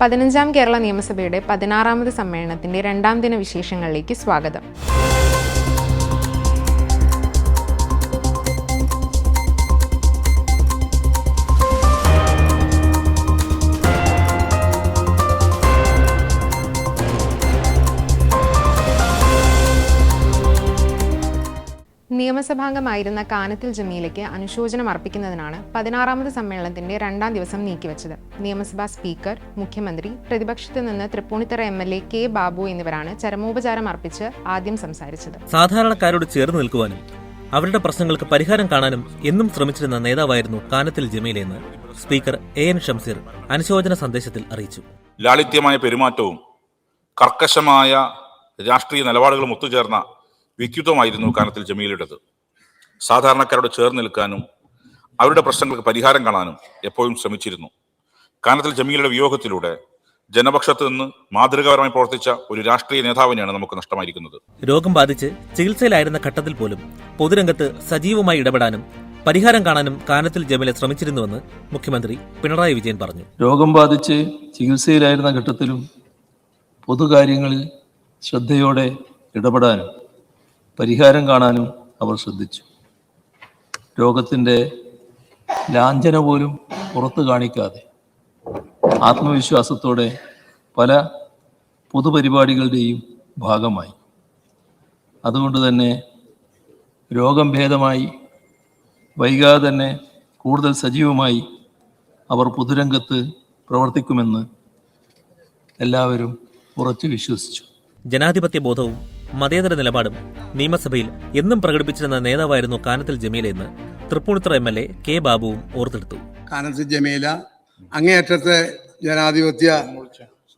പതിനഞ്ചാം കേരള നിയമസഭയുടെ പതിനാറാമത് സമ്മേളനത്തിന്റെ രണ്ടാം ദിന വിശേഷങ്ങളിലേക്ക് സ്വാഗതം. നിയമസഭാംഗമായിരുന്ന കാനത്തിൽ ജമീലയ്ക്ക് അനുശോചനം അർപ്പിക്കുന്നതിനാണ് പതിനാറാമത് സമ്മേളനത്തിന്റെ രണ്ടാം ദിവസം നീക്കിവച്ചത്. നിയമസഭാ സ്പീക്കർ മുഖ്യമന്ത്രി പ്രതിപക്ഷത്തു നിന്ന് Thrippunithura M L A K Babu എന്നിവരാണ് ചരമോപചാരം അർപ്പിച്ച് ആദ്യം സംസാരിച്ചത്. സാധാരണക്കാരോട് ചേർന്ന് നിൽക്കുവാനും അവരുടെ പ്രശ്നങ്ങൾക്ക് പരിഹാരം കാണാനും എന്നും ശ്രമിച്ചിരുന്ന നേതാവായിരുന്നു കാനത്തിൽ ജമീലെന്ന് സ്പീക്കർ എ എൻ ഷംസീർ അനുശോചന സന്ദേശത്തിൽ അറിയിച്ചു. ലാളിത്യമായ പെരുമാറ്റവും കർക്കശമായ രാഷ്ട്രീയ നിലപാടുകളും ഒത്തുചേർന്ന വ്യക്തിത്വമായിരുന്നു കാനത്തിൽ ജമീലയുടേത് സാധാരണക്കാരോട് ചേർന്ന് നിൽക്കാനും അവരുടെ പ്രശ്നങ്ങൾക്ക് പരിഹാരം കാണാനും എപ്പോഴും ശ്രമിച്ചിരുന്നു. കാനത്തിൽ ജമീലയുടെ വിയോഗത്തിലൂടെ ജനപക്ഷത്ത് നിന്ന് മാതൃകാപരമായി പ്രവർത്തിച്ച ഒരു രാഷ്ട്രീയ നേതാവിനെയാണ് നമുക്ക് നഷ്ടമായിരിക്കുന്നത്. രോഗം ബാധിച്ച് ചികിത്സയിലായിരുന്ന ഘട്ടത്തിൽ പോലും പൊതുരംഗത്ത് സജീവമായി ഇടപെടാനും പരിഹാരം കാണാനും കാനത്തിൽ ജമീല ശ്രമിച്ചിരുന്നുവെന്ന് മുഖ്യമന്ത്രി പിണറായി വിജയൻ പറഞ്ഞു. രോഗം ബാധിച്ച് ചികിത്സയിലായിരുന്ന ഘട്ടത്തിലും പൊതുകാര്യങ്ങളിൽ ശ്രദ്ധയോടെ ഇടപെടാനും പരിഹാരം കാണാനും അവർ ശ്രദ്ധിച്ചു. രോഗത്തിന്റെ ലാഞ്ചന പോലും പുറത്തു കാണിക്കാതെ ആത്മവിശ്വാസത്തോടെ പല പൊതുപരിപാടികളുടെയും ഭാഗമായി. അതുകൊണ്ട് തന്നെ രോഗം ഭേദമായി വൈകാതെ തന്നെ കൂടുതൽ സജീവമായി അവർ പൊതുരംഗത്ത് പ്രവർത്തിക്കുമെന്ന് എല്ലാവരും ഉറച്ചു വിശ്വസിച്ചു. ജനാധിപത്യ ബോധവും മതേതര നിലപാടും നിയമസഭയിൽ എന്നും പ്രകടിപ്പിച്ചിരുന്ന നേതാവായിരുന്നു കാനത്തിൽ ജമീല എന്ന് Tripunithura M L A K ബാബുവും ഓർത്തെടുത്തു. കാനത്തിൽ ജമീല അങ്ങേയറ്റത്തെ ജനാധിപത്യ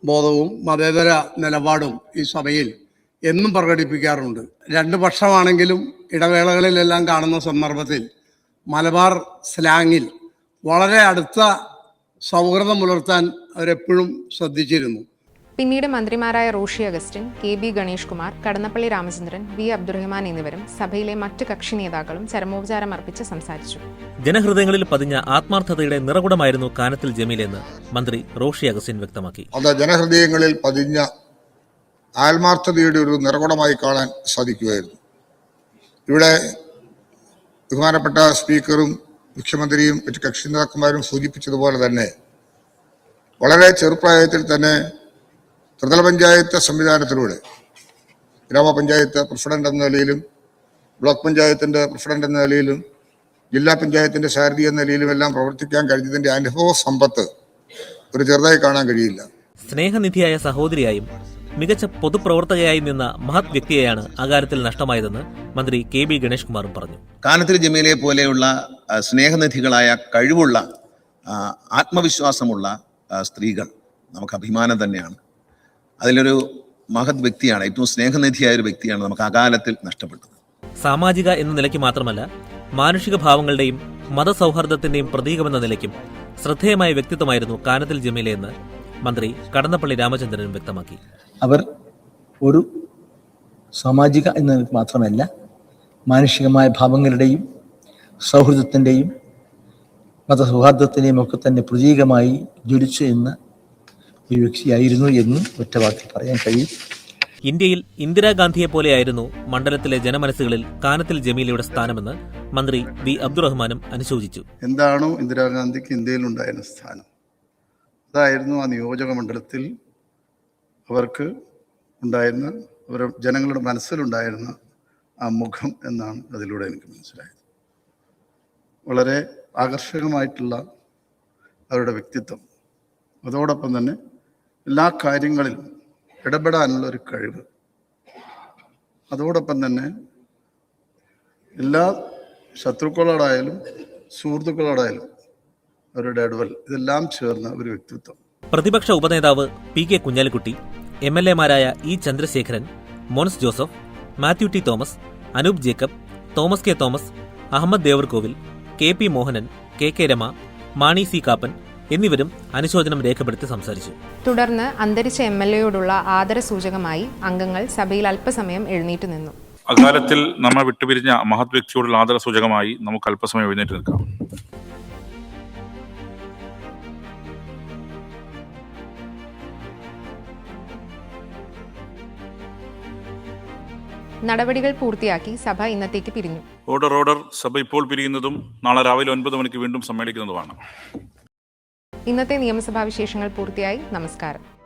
ബോധവും മതേതര നിലപാടും ഈ സഭയിൽ എന്നും പ്രകടിപ്പിക്കാറുണ്ട്. രണ്ട് പക്ഷമാണെങ്കിലും ഇടവേളകളിലെല്ലാം കാണുന്ന സന്ദർഭത്തിൽ മലബാർ സ്ലാങ്ങിൽ വളരെ അടുത്ത സൗഹൃദം പുലർത്താൻ അവരെപ്പോഴും ശ്രദ്ധിച്ചിരുന്നു. പിന്നീട് മന്ത്രിമാരായ Roshi Augustine K B Ganesh Kumar Kadannappally Ramachandran V Abdurahman എന്നിവരും സഭയിലെ മറ്റ് കക്ഷി നേതാക്കളും ചരമോപചാരം അർപ്പിച്ച് സംസാരിച്ചു. ജനഹൃദയങ്ങളിൽ പതിഞ്ഞ ആത്മാർത്ഥതയുടെ നിറകുടമായിരുന്നു കാനത്തിൽ ജമീലെന്ന് മന്ത്രി റോഷി അഗസ്റ്റിൻ വ്യക്തമാക്കി. അത് ജനഹൃദയങ്ങളിൽ പതിഞ്ഞ ആത്മാർത്ഥതയുടെ ഒരു നിറകുടമായി കാണാൻ സാധിക്കുമായിരുന്നു. ഇവിടെ ബഹുമാനപ്പെട്ട സ്പീക്കറും മുഖ്യമന്ത്രിയും മറ്റ് കക്ഷി നേതാക്കന്മാരും സൂചിപ്പിച്ചതുപോലെ തന്നെ വളരെ ചെറുപ്രായത്തിൽ തന്നെ ത്രിതല പഞ്ചായത്ത് സംവിധാനത്തിലൂടെ ഗ്രാമപഞ്ചായത്ത് പ്രസിഡന്റ് എന്ന നിലയിലും ബ്ലോക്ക് പഞ്ചായത്തിന്റെ പ്രസിഡന്റ് എന്ന നിലയിലും ജില്ലാ പഞ്ചായത്തിന്റെ സാരഥി എന്ന നിലയിലും എല്ലാം പ്രവർത്തിക്കാൻ കഴിഞ്ഞതിന്റെ അനുഭവ സമ്പത്ത് ഒരു ചെറുതായി കാണാൻ കഴിയില്ല. സ്നേഹനിധിയായ സഹോദരിയായും മികച്ച പൊതുപ്രവർത്തകയായി നിന്ന മഹത് വ്യക്തിയെയാണ് അകാലത്തിൽ നഷ്ടമായതെന്ന് മന്ത്രി കെ ബി ഗണേഷ് കുമാറും പറഞ്ഞു. കാനത്തിൽ ജമീലയെ പോലെയുള്ള സ്നേഹനിധികളായ കഴിവുള്ള ആത്മവിശ്വാസമുള്ള സ്ത്രീകൾ നമുക്ക് അഭിമാനം തന്നെയാണ്. അതിലൊരു മഹത് വ്യക്തിയാണ് ഏറ്റവും സ്നേഹനിധിയായ ഒരു വ്യക്തിയാണ് നമുക്ക് അകാലത്തിൽ നഷ്ടപ്പെട്ടത്. സാമാജിക എന്ന നിലയ്ക്ക് മാത്രമല്ല മാനുഷിക ഭാവങ്ങളുടെയും മതസൗഹാർദ്ദത്തിന്റെയും പ്രതീകമെന്ന നിലയ്ക്കും ശ്രദ്ധേയമായ വ്യക്തിത്വമായിരുന്നു കാനത്തിൽ ജമീലയെന്ന് മന്ത്രി കടന്നപ്പള്ളി രാമചന്ദ്രനും വ്യക്തമാക്കി. അവർ ഒരു സാമാജിക എന്ന മാത്രമല്ല മാനുഷികമായ ഭാവങ്ങളുടെയും സൗഹൃദത്തിന്റെയും മതസൗഹാർദ്ദത്തിന്റെയും ഒക്കെ തന്നെ പ്രതീകമായി ജ്വലിച്ചു എന്ന ഒരു വ്യക്തിയായിരുന്നു എന്ന് ഒറ്റവാക്കിൽ പറയാൻ കഴിയും. ഇന്ത്യയിൽ ഇന്ദിരാഗാന്ധിയെ പോലെയായിരുന്നു മണ്ഡലത്തിലെ ജനമനസ്സുകളിൽ കാനത്തിൽ ജമീലയുടെ സ്ഥാനമെന്ന് മന്ത്രി വി അബ്ദുറഹ്മാനും അനുശോചിച്ചു. എന്താണോ ഇന്ദിരാഗാന്ധിക്ക് ഇന്ത്യയിൽ ഉണ്ടായിരുന്ന സ്ഥാനം. അതായിരുന്നു ആ നിയോജക മണ്ഡലത്തിൽ അവർക്ക് ഉണ്ടായിരുന്ന അവർ ജനങ്ങളുടെ മനസ്സിലുണ്ടായിരുന്ന ആ മുഖം എന്നാണ് അതിലൂടെ എനിക്ക് മനസ്സിലായത്. വളരെ ആകർഷകമായിട്ടുള്ള അവരുടെ വ്യക്തിത്വം. അതോടൊപ്പം തന്നെ എല്ലാ കാര്യങ്ങളിലും ഇടപെടാനുള്ള ഒരു കഴിവ്. അതോടൊപ്പം തന്നെ എല്ലാ ശത്രുക്കളോടായാലും സുഹൃത്തുക്കളോടായാലും അവരുടെ ഇടവൽ ഇതെല്ലാം ചേർന്ന ഒരു വ്യക്തിത്വം. പ്രതിപക്ഷ ഉപനേതാവ് P K Kunhalikutty M L എമാരായ E Chandrasekharan Mons Joseph Mathew T Thomas Anoop Jacob Thomas K Thomas Ahammed Devarkovil K P Mohanan K K Rama Mani C Kappan എന്നിവരും അനുശോചനം രേഖപ്പെടുത്തി സംസാരിച്ചു. തുടർന്ന് അന്തരിച്ച എം എൽ എയോടുള്ള ആദരസൂചകമായി അംഗങ്ങൾ സഭയിൽ അല്പസമയം എഴുന്നേറ്റ് നിന്നു. അകാലത്തിൽ നമ്മെ വിട്ടുപിരിഞ്ഞ മഹത് വ്യക്തിയോടുള്ള ആദരസൂചകമായി നമുക്ക് അല്പസമയം എഴുന്നേറ്റ് നിൽക്കാം. നടപടികൾ പൂർത്തിയാക്കി സഭ ഇന്നത്തേക്ക് പിരിഞ്ഞു. Order order. സഭ ഇപ്പോൾ പിരിയുന്നതും നാളെ രാവിലെ ഒൻപത് മണിക്ക് വീണ്ടും സമ്മേളിക്കുന്നതുമാണ്. ഇന്നത്തെ നിയമസഭാ വിശേഷങ്ങൾ പൂർത്തിയായി. നമസ്കാരം.